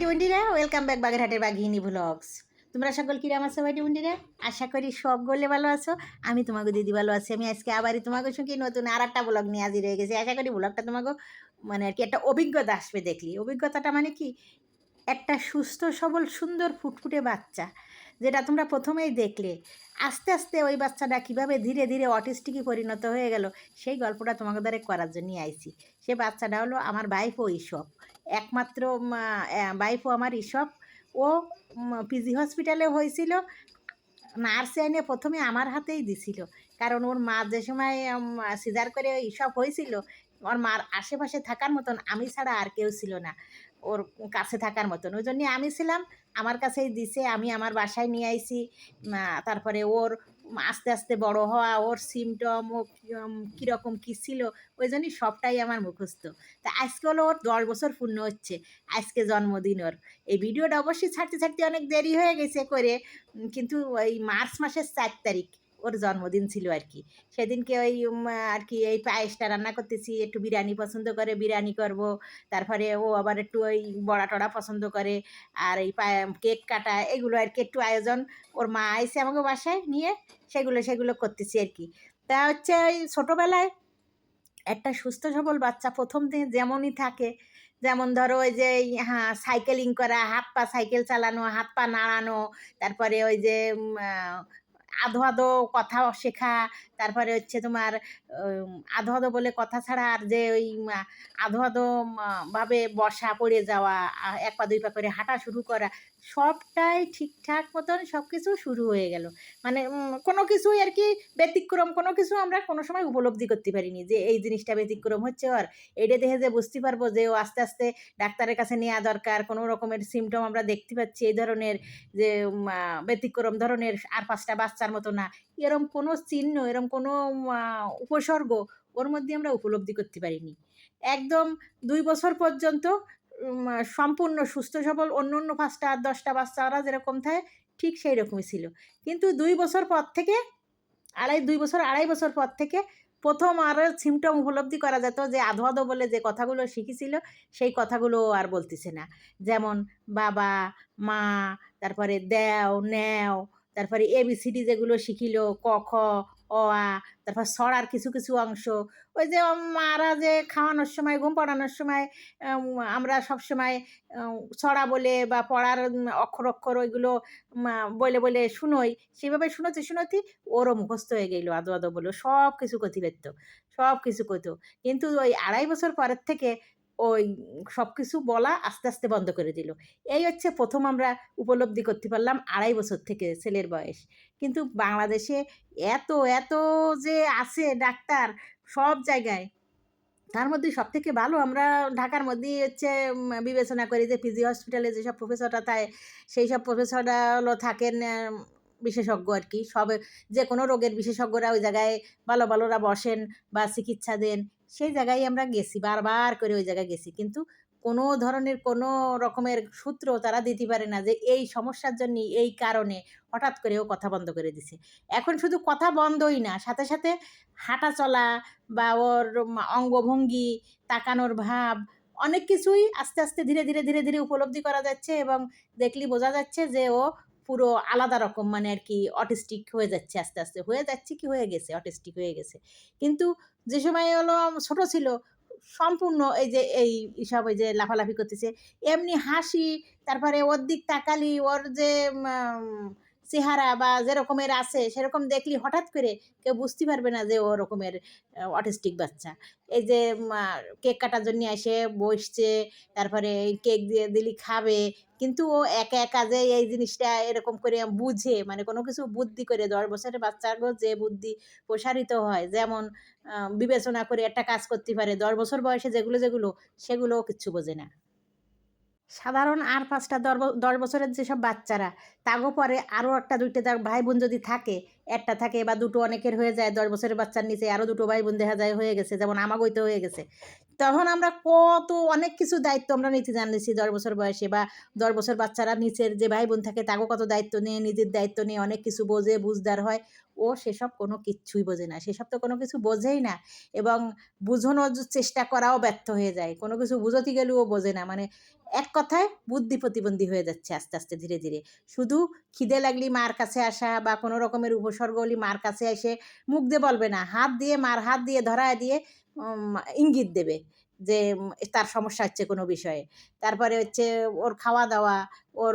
বাইটি বন্ডিরা welcome back বাগেরহাটের বাঘিনী vlogs তোমরা সকল কিরাম আছো বাইটি বন্ডিরা আশা করি সব গলে ভালো আছো। আমি তোমাকে দিদি ভালো আছি। আমি আজকে আবারই তোমাকে সঙ্গে নতুন আর একটা ব্লগ নিয়ে হাজির রয়ে গেছি। আশা করি ব্লগটা তোমাকে মানে আর কি একটা অভিজ্ঞতা আসবে দেখলি। অভিজ্ঞতাটা মানে কি? একটা সুস্থ, সবল, সুন্দর, ফুটফুটে বাচ্চা। যেটা তোমরা প্রথমেই দেখলে। আস্তে আস্তে ওই বাচ্চাটা কীভাবে ধীরে ধীরে অটিস্টিকে পরিণত হয়ে গেল, সেই গল্পটা তোমাকে দ্বারা করার জন্য আইছি। সে বাচ্চাটা হলো আমার বাইফও ইসব একমাত্র বাইফও আমার ইসব ও পিজি হসপিটালে হয়েছিল। নার্স এনে প্রথমে আমার হাতেই দিছিল। কারণ ওর মা যে সময় সিজার করে ইসব হয়েছিল, ওর মার আশেপাশে থাকার মতন আমি ছাড়া আর কেউ ছিল না। ওর কাছে থাকার মতন। ওই জন্যে আমি ছিলাম, আমার কাছেই দিছে, আমি আমার বাসায় নিয়ে আইছি। তারপরে ওর আস্তে আস্তে বড় হওয়া, ওর সিমটম ও কীরকম কী ছিল, ওই জন্যই সবটাই আমার মুখস্থ। তা আজকে হলো ওর দশ বছর পূর্ণ হচ্ছে, আজকে জন্মদিন ওর। এই ভিডিওটা অবশ্যই ছাড়তে ছাড়তে অনেক দেরি হয়ে গেছে করে কিন্তু ওই মার্চ মাসের চার তারিখ। ওর জন্মদিন ছিল আর কি সেদিনকে ওই আর কি এই পায়েসটা রান্না করতেছি, একটু বিরিয়ানি পছন্দ করে, বিরিয়ানি করব। তারপরে ও আবার একটু ওই বড়া টড়া পছন্দ করে, আর এই কেক কাটা, এগুলো আর কি একটু আয়োজন। ওর মা আইসে আমাকে বাসায় নিয়ে, সেগুলো সেগুলো করতেছি আর কি তা হচ্ছে ওই ছোটোবেলায় একটা সুস্থ সবল বাচ্চা প্রথম দিন যেমনই থাকে, যেমন ধরো ওই যে হ্যাঁ সাইকেলিং করা, হাত পা সাইকেল চালানো, হাত পা নাড়ানো, তারপরে ওই যে আধো আধো কথা শেখা, তারপরে হচ্ছে তোমার আধো আধো বলে কথা ছাড়া আর যে ওই আধো আধো ভাবে বসা, পড়ে যাওয়া এক পা দুই পা করে হাঁটা শুরু করা সবটাই ঠিকঠাক মতন সব কিছু শুরু হয়ে গেল। মানে কোনো কিছুই আর কি ব্যতিক্রম, কোনো কিছু আমরা কোনো সময় উপলব্ধি করতে পারিনি যে এই জিনিসটা ব্যতিক্রম হচ্ছে ওর এটা দেখে যে বুঝতে পারব যে ও আস্তে আস্তে ডাক্তারের কাছে নেওয়া দরকার, কোনো রকমের সিমটম আমরা দেখতে পাচ্ছি এই ধরনের যে ব্যতিক্রম ধরনের আর পাঁচটা বাচ্চার মতো না। এরম কোনো চিহ্ন, এরম কোনো উপসর্গ ওর মধ্যে আমরা উপলব্ধি করতে পারিনি। একদম দুই বছর পর্যন্ত সম্পূর্ণ সুস্থ, সবল, অন্য অন্য পাঁচটা আর দশটা বাচ্চারা যেরকম থাকে, ঠিক সেই রকমই ছিল। কিন্তু দুই বছর পর থেকে, আড়াই, দুই বছর, আড়াই বছর পর থেকে প্রথম আর সিমটম উপলব্ধি করা যেত যে আধো আধো বলে যে কথাগুলো শিখেছিল, সেই কথাগুলো আর বলতেছে না। যেমন বাবা, মা, তারপরে দেও, নেও, তারপরে এবিসিডি যেগুলো শিখিল, ক, খ অ আ তারপর ছড়ার কিছু কিছু অংশ। ওই যে মারা যে খাওয়ানোর সময়, ঘুম পড়ানোর সময় আমরা সব সময় ছড়া বলে বা পড়ার অক্ষর অক্ষর ওইগুলো বলে বলে শুনোই। সেভাবে শুনোতে শুনোতে ওরও মুখস্থ হয়ে গেল, আদো আদো বলে। সব কিছু কথি পেত সব কিছু কইতো কিন্তু ওই আড়াই বছর পরের থেকে ওই সব কিছু বলা আস্তে আস্তে বন্ধ করে দিল। এই হচ্ছে প্রথম আমরা উপলব্ধি করতে পারলাম আড়াই বছর থেকে ছেলের বয়স। কিন্তু বাংলাদেশে এত এত যে আছে ডাক্তার সব জায়গায়, তার মধ্যে সব থেকে ভালো আমরা ঢাকার মধ্যেই হচ্ছে বিবেচনা করি যে পিজি হসপিটালে যেসব প্রফেসররা থাকে সেই সব প্রফেসররা হলো থাকেন বিশেষজ্ঞ আর কি। সব যে কোনো রোগের বিশেষজ্ঞরা ওই জায়গায় ভালো ভালোরা বসেন বা চিকিৎসা দেন। সেই জায়গায় আমরা গেছি, বারবার করে ওই জায়গায় গেছি। কিন্তু কোনো ধরনের কোনো রকমের সূত্র তারা দিতে পারে না যে এই সমস্যার জন্য এই কারণে হঠাৎ করে ও কথা বন্ধ করে দিছে। এখন শুধু কথা বন্ধই না, সাথে সাথে হাঁটা চলা বা ওর অঙ্গভঙ্গি, তাকানোর ভাব, অনেক কিছুই আস্তে আস্তে ধীরে ধীরে ধীরে ধীরে উপলব্ধি করা যাচ্ছে এবং দেখলি বোঝা যাচ্ছে যে ও পুরো আলাদা রকম মানে আর কি অটিস্টিক হয়ে যাচ্ছে আস্তে আস্তে। হয়ে যাচ্ছে কি হয়ে গেছে? অটিস্টিক হয়ে গেছে। কিন্তু যে সময় হলো, ছোট ছিল, সম্পূর্ণ এই যে, এই সব ওই যে লাফালাফি করতেছে, এমনি হাসি, তারপরে ওর দিক তাকালি, ওর যে চেহারা বা যেরকমের আছে, সেরকম দেখলি হঠাৎ করে কেউ বুঝতে পারবে না যে ও রকমের অটিস্টিক বাচ্চা। এই যে কেক কাটার জন্য এসে বসছে, তারপরে কেক দিয়ে দিলি খাবে, কিন্তু ও একা একা যে এই জিনিসটা এরকম করে বুঝে মানে কোনো কিছু বুদ্ধি করে, দশ বছরের বাচ্চাগো যে বুদ্ধি প্রসারিত হয়, যেমন বিবেচনা করে একটা কাজ করতে পারে, দশ বছর বয়সে যেগুলো যেগুলো, সেগুলোও কিচ্ছু বোঝে না। সাধারণ আর পাঁচটা দশ বছরের যেসব বাচ্চারা, তাগো পরে আরও একটা দুইটা ভাই বোন যদি থাকে একটা থাকে বা দুটো অনেকের হয়ে যায়, দশ বছরের বাচ্চার নিচে আরও দুটো ভাই বোন দেখা যায়, হয়ে গেছে। যেমন আমাগইতে হয়ে গেছে। তখন আমরা কত, অনেক কিছু দায়িত্ব আমরা নিতে জানলেছি দশ বছর বয়সে বা দশ বছর বাচ্চারা নিচের যে ভাই বোন থাকে তাকেও কত দায়িত্ব নিয়ে, নিজের দায়িত্ব নিয়ে অনেক কিছু বোঝে, বুঝদার হয়। ও সেসব কোনো কিচ্ছুই বোঝে না। সেসব তো কোনো কিছু বোঝেই না এবং বুঝানোর চেষ্টা করাও ব্যর্থ হয়ে যায়। কোনো কিছু বুঝতে গেলেও বোঝে না। মানে এক কথায় বুদ্ধি প্রতিবন্ধী হয়ে যাচ্ছে আস্তে আস্তে, ধীরে ধীরে। শুধু খিদে লাগলি মার কাছে আসা বা কোনো রকমের উপসর্গ হলি মার কাছে এসে মুখ দিয়ে বলবে না, হাত দিয়ে মার, হাত দিয়ে ধরায় দিয়ে ইঙ্গিত দেবে যে তার সমস্যা হচ্ছে কোনো বিষয়ে। তারপরে হচ্ছে ওর খাওয়া দাওয়া, ওর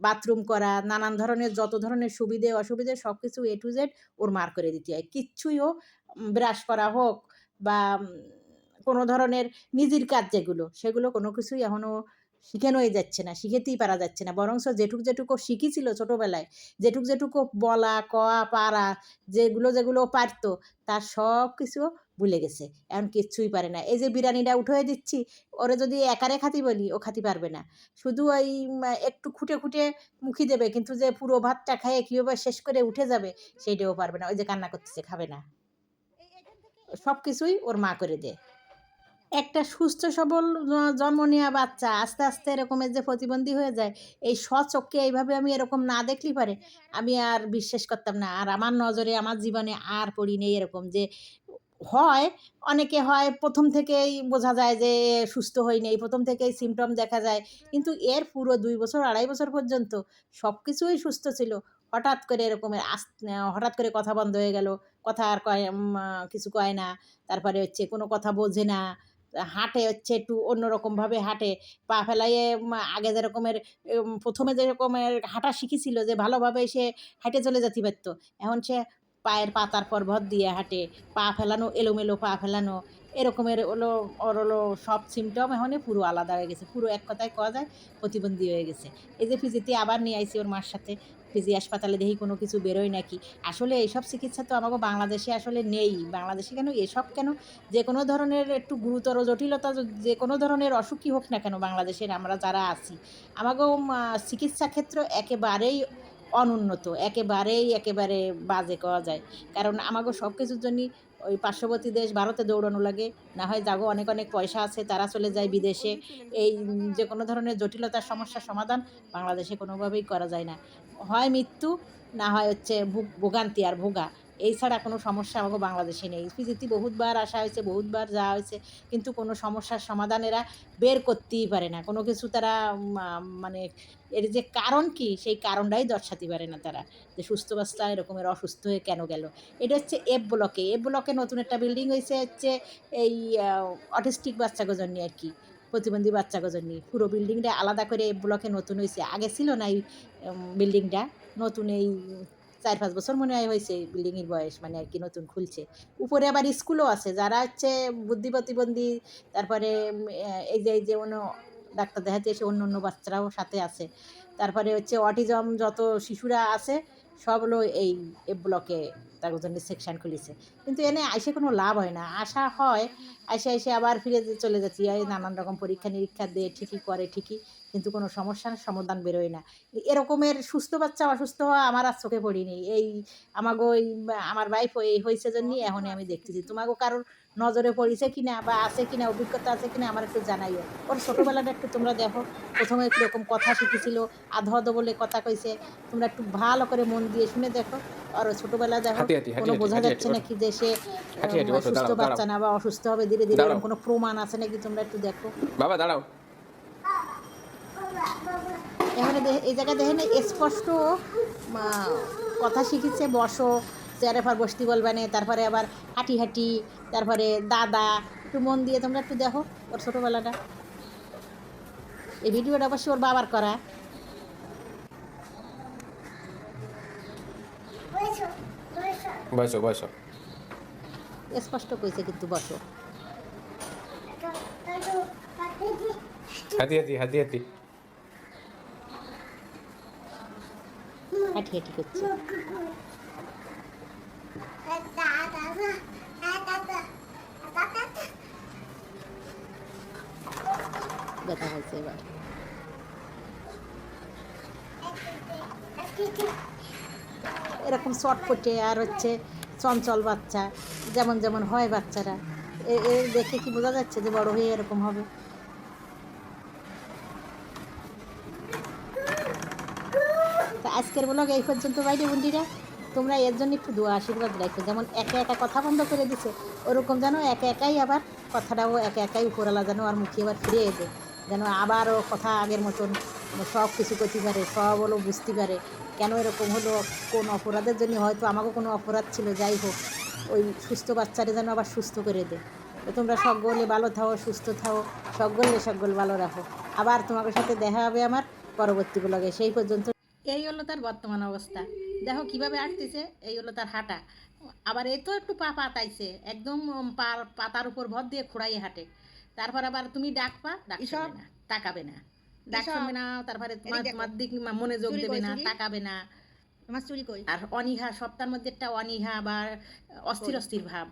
বাথরুম করা, নানান ধরনের যত ধরনের সুবিধে, অসুবিধে সব কিছু এ টু জেড ওর মার করে দিতে হয়। কিচ্ছুই ও ব্রাশ করা হোক বা কোনো ধরনের নিজের কাজ যেগুলো, সেগুলো কোনো কিছুই এখনও শিখানোই যাচ্ছে না শিখেতেই পারা যাচ্ছে না। বরংস যেটুক যেটুকু শিখেছিল ছোটোবেলায় যেটুক যেটুকু বলা কয়া পারা যেগুলো যেগুলো পারতো তার সব কিছু ভুলে গেছে। এখন কিচ্ছুই পারে না। এই যে বিরিয়ানিটা উঠে দিচ্ছি ওরে যদি একারে খাতি বলি ও খাতি পারবে না। শুধু ওই একটু খুঁটে খুঁটে মুখি দেবে কিন্তু যে পুরো ভাতটা খেয়ে কীভাবে শেষ করে উঠে যাবে সেইটাও পারবে না। ওই যে কান্না করতেছে খাবে না। সব কিছুই ওর মা করে দেয়। একটা সুস্থ, সবল জন্ম নেওয়া বাচ্চা, আস্তে আস্তে এরকমের যে প্রতিবন্ধী হয়ে যায়, এই স্বচক্ষে এইভাবে আমি এরকম না দেখলি পারে, আমি আর বিশ্বাস করতাম না। আর আমার নজরে, আমার জীবনে আর পড়ি নেই এরকম যে, হয়, অনেকে হয় প্রথম থেকেই বোঝা যায় যে, সুস্থ হয়নি এই প্রথম থেকেই সিমটম দেখা যায়, কিন্তু এর পুরো দুই বছর, আড়াই বছর পর্যন্ত সব কিছুই সুস্থ ছিল। হঠাৎ করে এরকমের আস, হঠাৎ করে কথা বন্ধ হয়ে গেল, কথা আর কয় কিছু কয় না, তারপরে হচ্ছে কোনো কথা বোঝে না হাঁটে হচ্ছে একটু অন্যরকমভাবে হাঁটে। পা ফেলাইয়ে আগে যেরকমের প্রথমে যেরকমের হাঁটা শিখেছিল যে ভালোভাবে সে হাঁটে চলে যেতে পারতো, এখন সে পায়ের পাতার পর ভর দিয়ে হাঁটে, পা ফেলানো, এলোমেলো পা ফেলানো, এরকমের হলো ওর হলো সব সিমটম এখন পুরো আলাদা হয়ে গেছে, পুরো এক কথায় কওয়া যায় প্রতিবন্ধী হয়ে গেছে। এই যে ফিজিতে আবার নিয়ে আইছি ওর মার সাথে। ফিজি হাসপাতালে দেখি কোনো কিছু বেরোয় নাকি। আসলে এইসব চিকিৎসা তো আমাকে বাংলাদেশে আসলে নেই। বাংলাদেশে কেন এসব কেন? যে কোনো ধরনের একটু গুরুতর জটিলতা যে কোনো ধরনের অসুখই হোক না কেন বাংলাদেশের আমরা যারা আছি আমাকেও চিকিৎসা ক্ষেত্র একেবারেই অনুন্নত, একেবারেই একেবারে বাজে করা যায়। কারণ আমাকে সব কিছুর জন্যই ওই পার্শ্ববর্তী দেশ ভারতে দৌড়ানো লাগে। না হয় যাগো অনেক অনেক পয়সা আছে, তারা চলে যায় বিদেশে। এই যে কোনো ধরনের জটিলতার সমস্যার সমাধান বাংলাদেশে কোনোভাবেই করা যায় না। হয় মৃত্যু, না হয় হচ্ছে ভোগ- ভোগান্তি আর ভোগা। এই ছাড়া কোনো সমস্যা আমাকে বাংলাদেশে নেই। পিজিতে বহুতবার আসা হয়েছে, বহুতবার যাওয়া হয়েছে, কিন্তু কোনো সমস্যার সমাধান এরা বের করতেই পারে না। কোনো কিছু তারা মানে এর যে কারণ কি, সেই কারণটাই দর্শাতে পারে না তারা যে সুস্থ বাচ্চা এরকমের অসুস্থ হয়ে কেন গেল? এটা হচ্ছে এফ ব্লকে। এফ ব্লকে নতুন একটা বিল্ডিং হয়েছে, হচ্ছে এই অটিস্টিক বাচ্চাগো জন্য আর কি, প্রতিবন্ধী বাচ্চাগো জন্য পুরো বিল্ডিংটা আলাদা করে এফ ব্লকে নতুন হয়েছে। আগে ছিল না এই বিল্ডিংটা নতুন এই চার, পাঁচ বছর মনে হয় হয়েছে বিল্ডিংয়ের বয়স মানে আর কি নতুন খুলছে। উপরে আবার স্কুলও আছে, যারা হচ্ছে বুদ্ধি প্রতিবন্ধী, তারপরে এই যে এই যে অন্য ডাক্তার দেখাতে এসে অন্য অন্য বাচ্চারাও সাথে আছে। তারপরে হচ্ছে অটিজম যত শিশুরা আছে সব হলো এই ব্লকে তার জন্য সেকশন খুলেছে। কিন্তু এনে আইসে কোনো লাভ হয় না। আশা হয়, আইসে আইসে আবার ফিরে চলে যাচ্ছি। নানান রকম পরীক্ষা নিরীক্ষা দিয়ে ঠিকই করে ঠিকই। কিন্তু কোনো সমস্যার সমাধান বেরোয় না। এরকমের সুস্থ বাচ্চা অসুস্থ হওয়া আমার আর চোখে পড়িনি। এই আমাকে ওই আমার ওয়াইফ এই হয়েছে জন্যই এখনই আমি দেখতেছি। তোমাকে কারোর নজরে পড়েছে কিনা বা আছে কিনা অভিজ্ঞতা আছে কিনা আমার একটু জানাইও। ওর ছোটোবেলাটা একটু তোমরা দেখো। প্রথমে কীরকম কথা শিখেছিল আধো আধো বলে কথা কইছে। তোমরা একটু ভালো করে মন দিয়ে শুনে দেখো। আর ছোটোবেলা দেখো কোনো বোঝা যাচ্ছে নাকি যে সে সুস্থ বাচ্চা না বা অসুস্থ হবে ধীরে ধীরে কোনো প্রমাণ আছে নাকি তোমরা একটু দেখো? বাবা দাঁড়াও। এখানে এই জায়গায় দেখেন স্পষ্ট কথা শিখেছে বসো চেয়ারে পর বসতে বলবে না তারপরে আবার হাঁটি হাঁটি তারপরে দাদা একটু মন দিয়ে তোমরা একটু দেখো ওর ছোটোবেলাটা। এই ভিডিওটা অবশ্যই ওর বাবার করা। বয়সো বয়সো স্পষ্ট কইছে কিন্তু বসো। হাতি হাতি হাতি হাতি হাঁটি হাঁটি করছে ব্যথা হয়েছে এবার। এরকম চটপটে আর হচ্ছে চঞ্চল বাচ্চা, যেমন যেমন হয় বাচ্চারা। এ- দেখে কি বোঝা যাচ্ছে যে বড় হয়ে এরকম হবে তো আজকের ব্লগ এই পর্যন্ত বাইরে বন্ধুরা। তোমরা এর জন্য একটু দোয়া, আশীর্বাদ রাখো। যেমন একা একা কথা বন্ধ করে দিছে, ওরকম যেন একা একাই আবার কথাটাও একা একাই উপরালা যেন আর মুখে আবার ফিরে এসে যেন আবারও কথা আগের মতন সব কিছু করতে পারে, সব হলো বুঝতে পারে। কেন এরকম হলো? কোন অপরাধের জন্য? হয়তো আমাকেও কোনো অপরাধ ছিল, যাই হোক। ওই সুস্থ বাচ্চারে যেন আবার সুস্থ করে দে তো তোমরা সকলে ভালো থাও, সুস্থ থাও। সকলে সকল ভালো রাখো। আবার তোমাদের সাথে দেখা হবে আমার পরবর্তী ব্লগে সেই পর্যন্ত এই হলো তার বর্তমান অবস্থা। দেখো কীভাবে আটতেছে এই হলো তার হাঁটা। আবার এই তো একটু পা পাতাইছে একদম পাতার উপর ভর দিয়ে খোড়াই হাঁটে। তারপর আবার তুমি ডাকবা ডাক শুনবে না তাকাবে না। ডাক শুনবে না তারপরে তোমার। তোমার দিক মনোযোগ চুরি দেবে না তাকাবে না। আর অনীহা সপ্তাহের মধ্যে একটা অনীহা বা অস্থির অস্থির ভাব।